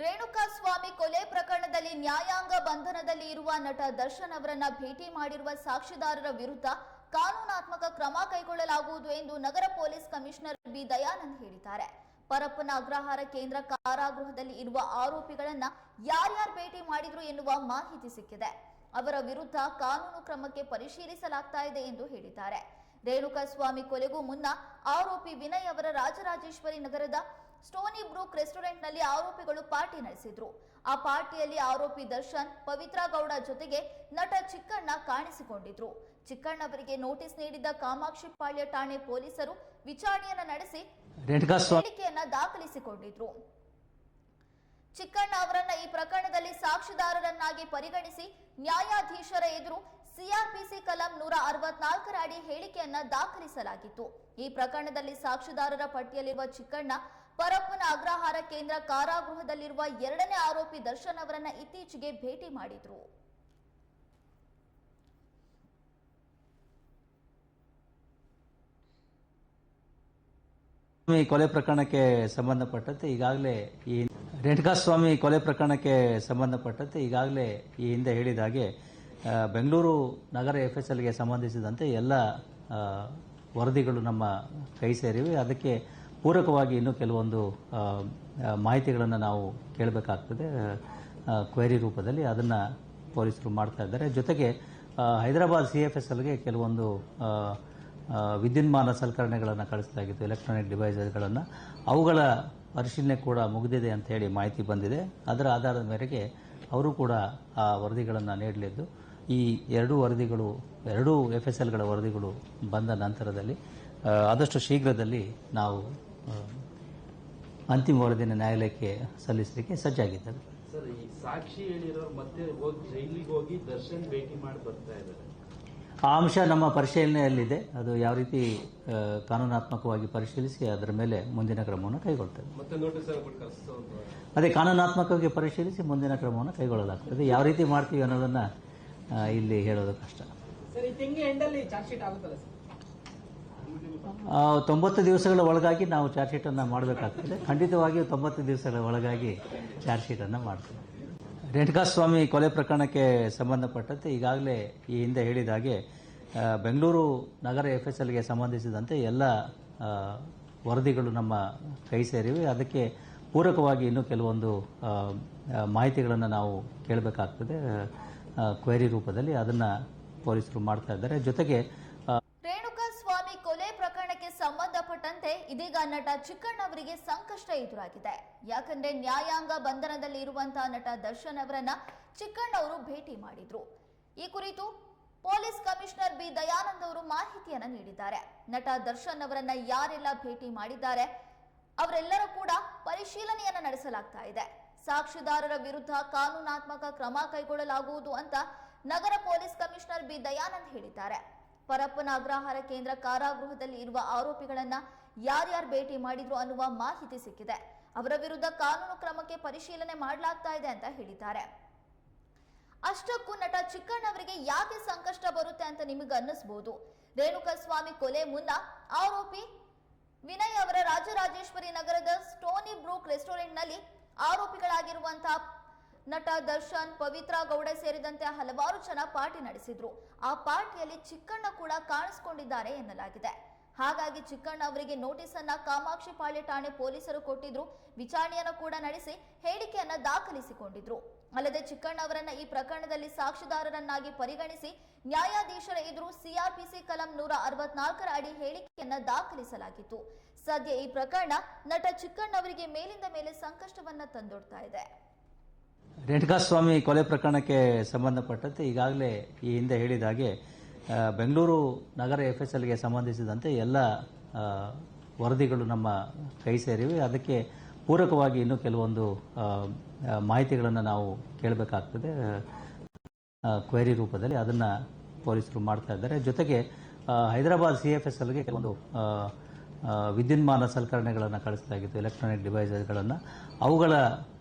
ರೇಣುಕಾ ಸ್ವಾಮಿ ಕೊಲೆ ಪ್ರಕರಣದಲ್ಲಿ ನ್ಯಾಯಾಂಗ ಬಂಧನದಲ್ಲಿ ಇರುವ ನಟ ದರ್ಶನ್ ಅವರನ್ನ ಭೇಟಿ ಮಾಡಿರುವ ಸಾಕ್ಷಿದಾರರ ವಿರುದ್ಧ ಕಾನೂನಾತ್ಮಕ ಕ್ರಮ ಕೈಗೊಳ್ಳಲಾಗುವುದು ಎಂದು ನಗರ ಪೊಲೀಸ್ ಕಮಿಷನರ್ ಬಿ ದಯಾನಂದ್ ಹೇಳಿದ್ದಾರೆ. ಪರಪ್ಪನ ಅಗ್ರಹಾರ ಕೇಂದ್ರ ಕಾರಾಗೃಹದಲ್ಲಿ ಇರುವ ಆರೋಪಿಗಳನ್ನ ಯಾರ್ಯಾರು ಭೇಟಿ ಮಾಡಿದ್ರು ಎನ್ನುವ ಮಾಹಿತಿ ಸಿಕ್ಕಿದೆ. ಅವರ ವಿರುದ್ಧ ಕಾನೂನು ಕ್ರಮಕ್ಕೆ ಪರಿಶೀಲಿಸಲಾಗ್ತಾ ಇದೆ ಎಂದು ಹೇಳಿದ್ದಾರೆ. ರೇಣುಕಾ ಸ್ವಾಮಿ ಕೊಲೆಗೂ ಮುನ್ನ ಆರೋಪಿ ವಿನಯ್ ಅವರ ರಾಜರಾಜೇಶ್ವರಿ ನಗರದ ಸ್ಟೋನಿ ಬ್ರೂಕ್ ರೆಸ್ಟೋರೆಂಟ್ನಲ್ಲಿ ಆರೋಪಿಗಳು ಪಾರ್ಟಿ ನಡೆಸಿದ್ರು. ಆ ಪಾರ್ಟಿಯಲ್ಲಿ ಆರೋಪಿ ದರ್ಶನ್ ಪವಿತ್ರ ಗೌಡ ಜೊತೆಗೆ ನಟ ಚಿಕ್ಕಣ್ಣ ಕಾಣಿಸಿಕೊಂಡಿದ್ರು. ಚಿಕ್ಕಣ್ಣ ಅವರಿಗೆ ನೋಟಿಸ್ ನೀಡಿದ್ದ ಕಾಮಾಕ್ಷಿ ಪಾಳ್ಯ ಠಾಣೆ ಪೊಲೀಸರು ವಿಚಾರಣೆಯನ್ನ ನಡೆಸಿ ಹೇಳಿಕೆಯನ್ನ ದಾಖಲಿಸಿಕೊಂಡಿದ್ರು. ಚಿಕ್ಕಣ್ಣ ಅವರನ್ನ ಈ ಪ್ರಕರಣದಲ್ಲಿ ಸಾಕ್ಷಿದಾರರನ್ನಾಗಿ ಪರಿಗಣಿಸಿ ನ್ಯಾಯಾಧೀಶರ ಎದುರು ಸಿಆರ್ಪಿಸಿ ಕಲಂ ನೂರ ಅರವತ್ನಾಲ್ಕರ ಅಡಿ ಹೇಳಿಕೆಯನ್ನ ದಾಖಲಿಸಲಾಗಿತ್ತು. ಈ ಪ್ರಕರಣದಲ್ಲಿ ಸಾಕ್ಷಿದಾರರ ಪಟ್ಟಿಯಲ್ಲಿರುವ ಚಿಕ್ಕಣ್ಣ ಪರಪ್ಪನ ಅಗ್ರಹಾರ ಕೇಂದ್ರ ಕಾರಾಗೃಹದಲ್ಲಿರುವ ಎರಡನೇ ಆರೋಪಿ ದರ್ಶನ್ ಅವರನ್ನ ಇತ್ತೀಚೆಗೆ ಭೇಟಿ ಮಾಡಿದ್ರು. ಕೊಲೆ ಪ್ರಕರಣಕ್ಕೆ ಸಂಬಂಧಪಟ್ಟಂತೆ ಈಗಾಗಲೇ ಈ ರೇಣುಕಾ ಸ್ವಾಮಿ ಕೊಲೆ ಪ್ರಕರಣಕ್ಕೆ ಸಂಬಂಧಪಟ್ಟಂತೆ ಈಗಾಗಲೇ ಈ ಹಿಂದೆ ಹೇಳಿದ ಹಾಗೆ ಬೆಂಗಳೂರು ನಗರ ಎಫ್ ಎಸ್ ಎಲ್ಗೆ ಸಂಬಂಧಿಸಿದಂತೆ ಎಲ್ಲ ವರದಿಗಳು ನಮ್ಮ ಕೈ ಸೇರಿವೆ. ಅದಕ್ಕೆ ಪೂರಕವಾಗಿ ಇನ್ನೂ ಕೆಲವೊಂದು ಮಾಹಿತಿಗಳನ್ನು ನಾವು ಕೇಳಬೇಕಾಗ್ತದೆ ಕ್ವೆರಿ ರೂಪದಲ್ಲಿ ಅದನ್ನು ಪೊಲೀಸರು ಮಾಡ್ತಾ ಇದ್ದಾರೆ. ಜೊತೆಗೆ ಹೈದರಾಬಾದ್ ಸಿ ಎಫ್ ಎಸ್ ಎಲ್ಗೆ ಕೆಲವೊಂದು ವಿದ್ಯುನ್ಮಾನ ಸಲಕರಣೆಗಳನ್ನು ಕಳಿಸಲಾಗಿತ್ತು ಎಲೆಕ್ಟ್ರಾನಿಕ್ ಡಿವೈಸಸ್ಗಳನ್ನು ಅವುಗಳ ಪರಿಶೀಲನೆ ಕೂಡ ಮುಗಿದಿದೆ ಅಂತ ಹೇಳಿ ಮಾಹಿತಿ ಬಂದಿದೆ. ಅದರ ಆಧಾರದ ಮೇರೆಗೆ ಅವರು ಕೂಡ ಆ ವರದಿಗಳನ್ನು ನೀಡಲಿದ್ದು. ಈ ಎರಡೂ ವರದಿಗಳು, ಎರಡೂ ಎಫ್ ಎಸ್ ಎಲ್ಗಳ ವರದಿಗಳು ಬಂದ ನಂತರದಲ್ಲಿ ಆದಷ್ಟು ಶೀಘ್ರದಲ್ಲಿ ನಾವು ಅಂತಿಮ ವರದಿನ ನ್ಯಾಯಾಲಯಕ್ಕೆ ಸಲ್ಲಿಸಲಿಕ್ಕೆ ಸಜ್ಜಾಗಿದ್ದಾರೆ. ಸರ್ ಈ ಸಾಕ್ಷಿ ಹೇಳಿರೋರು ಮತ್ತೆ ಹೋಗಿ ಜೈಲಿಗೆ ಹೋಗಿ ದರ್ಶನ್ ಭೇಟಿ ಮಾಡಿ ಬರ್ತಾ ಇದ್ದಾರೆ. ಆ ಅಂಶ ನಮ್ಮ ಪರಿಶೀಲನೆಯಲ್ಲಿದೆ. ಅದು ಯಾವ ರೀತಿ ಕಾನೂನಾತ್ಮಕವಾಗಿ ಪರಿಶೀಲಿಸಿ ಅದರ ಮೇಲೆ ಮುಂದಿನ ಕ್ರಮವನ್ನು ಕೈಗೊಳ್ತೇವೆ ಕಳಿಸ್ತಾ ಅದೇ ಕಾನೂನಾತ್ಮಕವಾಗಿ ಪರಿಶೀಲಿಸಿ ಮುಂದಿನ ಕ್ರಮವನ್ನು ಕೈಗೊಳ್ಳಲಾಗ್ತದೆ. ಯಾವ ರೀತಿ ಮಾಡ್ತೀವಿ ಅನ್ನೋದನ್ನ ಇಲ್ಲಿ ಹೇಳೋದು ಕಷ್ಟ. ತೊಂಬತ್ತು ದಿವಸಗಳ ಒಳಗಾಗಿ ನಾವು ಚಾರ್ಜ್ ಶೀಟನ್ನು ಮಾಡಬೇಕಾಗ್ತದೆ. ಖಂಡಿತವಾಗಿಯೂ ತೊಂಬತ್ತು ದಿವಸಗಳ ಒಳಗಾಗಿ ಚಾರ್ಜ್ ಶೀಟನ್ನು ಮಾಡ್ತೇವೆ. ರೇಣುಕಾಸ್ವಾಮಿ ಕೊಲೆ ಪ್ರಕರಣಕ್ಕೆ ಸಂಬಂಧಪಟ್ಟಂತೆ ಈಗಾಗಲೇ ಈ ಹಿಂದೆ ಹೇಳಿದ ಹಾಗೆ ಬೆಂಗಳೂರು ನಗರ ಎಫ್ ಎಸ್ ಎಲ್ಗೆ ಸಂಬಂಧಿಸಿದಂತೆ ಎಲ್ಲ ವರದಿಗಳು ನಮ್ಮ ಕೈ ಸೇರಿವೆ. ಅದಕ್ಕೆ ಪೂರಕವಾಗಿ ಇನ್ನೂ ಕೆಲವೊಂದು ಮಾಹಿತಿಗಳನ್ನು ನಾವು ಕೇಳಬೇಕಾಗ್ತದೆ. ಕ್ವೆರಿ ರೂಪದಲ್ಲಿ ಅದನ್ನು ಪೊಲೀಸರು ಮಾಡ್ತಾ ಇದ್ದಾರೆ. ಜೊತೆಗೆ ಆ, ರೇಣುಕಾ ಸ್ವಾಮಿ ಕೊಲೆ ಪ್ರಕರಣಕ್ಕೆ ಸಂಬಂಧಪಟ್ಟಂತೆ ಇದೀಗ ನಟ ಚಿಕ್ಕಣ್ಣ ಅವರಿಗೆ ಸಂಕಷ್ಟ ಎದುರಾಗಿದೆ. ಯಾಕಂದ್ರೆ ನ್ಯಾಯಾಂಗ ಬಂಧನದಲ್ಲಿ ಇರುವಂತಹ ನಟ ದರ್ಶನ್ ಅವರನ್ನ ಚಿಕ್ಕಣ್ಣ ಅವರು ಭೇಟಿ ಮಾಡಿದ್ರು. ಈ ಕುರಿತು ಪೊಲೀಸ್ ಕಮಿಷನರ್ ಬಿ ದಯಾನಂದ್ ಅವರು ಮಾಹಿತಿಯನ್ನ ನೀಡಿದ್ದಾರೆ. ನಟ ದರ್ಶನ್ ಅವರನ್ನ ಯಾರೆಲ್ಲ ಭೇಟಿ ಮಾಡಿದ್ದಾರೆ, ಅವರೆಲ್ಲರೂ ಕೂಡ ಪರಿಶೀಲನೆಯನ್ನ ನಡೆಸಲಾಗ್ತಾ ಇದೆ. ಸಾಕ್ಷಿದಾರರ ವಿರುದ್ಧ ಕಾನೂನಾತ್ಮಕ ಕ್ರಮ ಕೈಗೊಳ್ಳಲಾಗುವುದು ಅಂತ ನಗರ ಪೊಲೀಸ್ ಕಮಿಷನರ್ ಬಿ ದಯಾನಂದ್ ಹೇಳಿದ್ದಾರೆ. ಪರಪ್ಪನ ಅಗ್ರಹಾರ ಕೇಂದ್ರ ಕಾರಾಗೃಹದಲ್ಲಿ ಇರುವ ಆರೋಪಿಗಳನ್ನ ಯಾರ್ಯಾರು ಭೇಟಿ ಮಾಡಿದ್ರು ಅನ್ನುವ ಮಾಹಿತಿ ಸಿಕ್ಕಿದೆ. ಅವರ ವಿರುದ್ಧ ಕಾನೂನು ಕ್ರಮಕ್ಕೆ ಪರಿಶೀಲನೆ ಮಾಡಲಾಗ್ತಾ ಇದೆ ಅಂತ ಹೇಳಿದ್ದಾರೆ. ಅಷ್ಟಕ್ಕೂ ನಟ ಚಿಕ್ಕಣ್ಣ ಅವರಿಗೆ ಯಾಕೆ ಸಂಕಷ್ಟ ಬರುತ್ತೆ ಅಂತ ನಿಮಗೆ ಅನ್ನಿಸ್ಬೋದು. ರೇಣುಕಾಸ್ವಾಮಿ ಕೊಲೆ ಮುನ್ನ ಆರೋಪಿ ವಿನಯ್ ಅವರ ರಾಜರಾಜೇಶ್ವರಿ ನಗರದ ಸ್ಟೋನಿ ಬ್ರೂಕ್ ರೆಸ್ಟೋರೆಂಟ್ನಲ್ಲಿ ಆರೋಪಿಗಳಾಗಿರುವಂತಹ ನಟ ದರ್ಶನ್, ಪವಿತ್ರ ಗೌಡ ಸೇರಿದಂತೆ ಹಲವಾರು ಜನ ಪಾರ್ಟಿ ನಡೆಸಿದ್ರು. ಆ ಪಾರ್ಟಿಯಲ್ಲಿ ಚಿಕ್ಕಣ್ಣ ಕೂಡ ಕಾಣಿಸಿಕೊಂಡಿದ್ದಾರೆ ಎನ್ನಲಾಗಿದೆ. ಹಾಗಾಗಿ ಚಿಕ್ಕಣ್ಣ ಅವರಿಗೆ ನೋಟಿಸ್ ಅನ್ನ ಕಾಮಾಕ್ಷಿ ಪಾಳ್ಯ ಠಾಣೆ ಪೊಲೀಸರು ಕೊಟ್ಟಿದ್ರು. ವಿಚಾರಣೆಯನ್ನು ಕೂಡ ನಡೆಸಿ ಹೇಳಿಕೆಯನ್ನ ದಾಖಲಿಸಿಕೊಂಡಿದ್ರು. ಅಲ್ಲದೆ ಚಿಕ್ಕಣ್ಣ ಅವರನ್ನ ಈ ಪ್ರಕರಣದಲ್ಲಿ ಸಾಕ್ಷಿದಾರರನ್ನಾಗಿ ಪರಿಗಣಿಸಿ ನ್ಯಾಯಾಧೀಶರ ಎದುರು ಸಿಆರ್ಪಿಸಿ ಕಲಂ ನೂರ ಅರವತ್ನಾಲ್ಕರ ಅಡಿ ಹೇಳಿಕೆಯನ್ನ ದಾಖಲಿಸಲಾಗಿತ್ತು. ಸದ್ಯ ಈ ಪ್ರಕರಣ ನಟ ಚಿಕ್ಕಣ್ಣ ಅವರಿಗೆ ಮೇಲಿಂದ ಮೇಲೆ ಸಂಕಷ್ಟವನ್ನ ತಂದೊಡ್ತಾ ಇದೆ. ರೇಣುಕಾಸ್ವಾಮಿ ಕೊಲೆ ಪ್ರಕರಣಕ್ಕೆ ಸಂಬಂಧಪಟ್ಟಂತೆ ಈಗಾಗಲೇ ಈ ಹಿಂದೆ ಹೇಳಿದ ಹಾಗೆ ಬೆಂಗಳೂರು ನಗರ ಎಫ್ ಎಸ್ ಎಲ್ಗೆ ಸಂಬಂಧಿಸಿದಂತೆ ಎಲ್ಲ ವರದಿಗಳು ನಮ್ಮ ಕೈ ಸೇರಿವೆ. ಅದಕ್ಕೆ ಪೂರಕವಾಗಿ ಇನ್ನೂ ಕೆಲವೊಂದು ಮಾಹಿತಿಗಳನ್ನು ನಾವು ಕೇಳಬೇಕಾಗ್ತದೆ. ಕ್ವೆರಿ ರೂಪದಲ್ಲಿ ಅದನ್ನು ಪೊಲೀಸರು ಮಾಡ್ತಾ ಇದ್ದಾರೆ. ಜೊತೆಗೆ ಹೈದರಾಬಾದ್ ಸಿ ಎಫ್ ಎಸ್ ಎಲ್ಗೆ ಕೆಲವೊಂದು ವಿದ್ಯುನ್ಮಾನ ಸಲಕರಣೆಗಳನ್ನು ಕಳಿಸಲಾಗಿತ್ತು ಎಲೆಕ್ಟ್ರಾನಿಕ್ ಡಿವೈಸಸ್ಗಳನ್ನು ಅವುಗಳ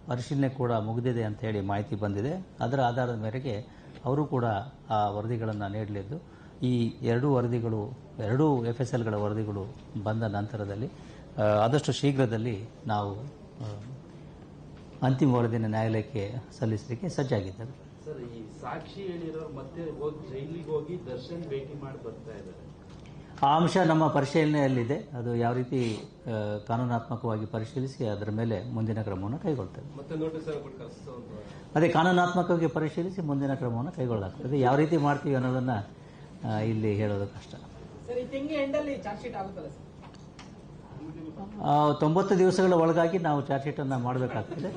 ಪರಿಶೀಲನೆ ಕೂಡ ಮುಗಿದಿದೆ ಅಂತ ಹೇಳಿ ಮಾಹಿತಿ ಬಂದಿದೆ. ಅದರ ಆಧಾರದ ಮೇರೆಗೆ ಅವರು ಕೂಡ ಆ ವರದಿಗಳನ್ನು ನೀಡಲಿದ್ದು. ಈ ಎರಡೂ ವರದಿಗಳು, ಎರಡೂ ಎಫ್ ಎಸ್ ಎಲ್ಗಳ ವರದಿಗಳು ಬಂದ ನಂತರದಲ್ಲಿ ಆದಷ್ಟು ಶೀಘ್ರದಲ್ಲಿ ನಾವು ಅಂತಿಮ ವರದಿನ ನ್ಯಾಯಾಲಯಕ್ಕೆ ಸಲ್ಲಿಸಲಿಕ್ಕೆ ಈ ಸಾಕ್ಷಿ ಹೇಳಿರೋ ಮತ್ತೆ ಹೋಗಿ ಜೈಲಿಗೆ ಹೋಗಿ ದರ್ಶನ್ ಭೇಟಿ ಮಾಡಿ ಬರ್ತಾ ಇದ್ದಾರೆ. ಆ ಅಂಶ ನಮ್ಮ ಪರಿಶೀಲನೆಯಲ್ಲಿದೆ. ಅದು ಯಾವ ರೀತಿ ಕಾನೂನಾತ್ಮಕವಾಗಿ ಪರಿಶೀಲಿಸಿ ಅದರ ಮೇಲೆ ಮುಂದಿನ ಕ್ರಮವನ್ನು ಕೈಗೊಳ್ತೇವೆ. ಅದೇ ಕಾನೂನಾತ್ಮಕವಾಗಿ ಪರಿಶೀಲಿಸಿ ಮುಂದಿನ ಕ್ರಮವನ್ನು ಕೈಗೊಳ್ಳಲಾಗ್ತದೆ. ಯಾವ ರೀತಿ ಮಾಡ್ತೀವಿ ಅನ್ನೋದನ್ನ ಇಲ್ಲಿ ಹೇಳೋದು ಕಷ್ಟ. ಸರ್ ಈ ತಿಂಗಳ ಎಂಡಲ್ಲಿ ಚಾರ್ಜ್ ಶೀಟ್ ಆಗುತ್ತಲ್ಲ ಸರ್? ಆ, ತೊಂಬತ್ತು ದಿವಸಗಳ ಒಳಗಾಗಿ ನಾವು ಚಾರ್ಜ್ ಶೀಟನ್ನು ಮಾಡಬೇಕಾಗ್ತದೆ.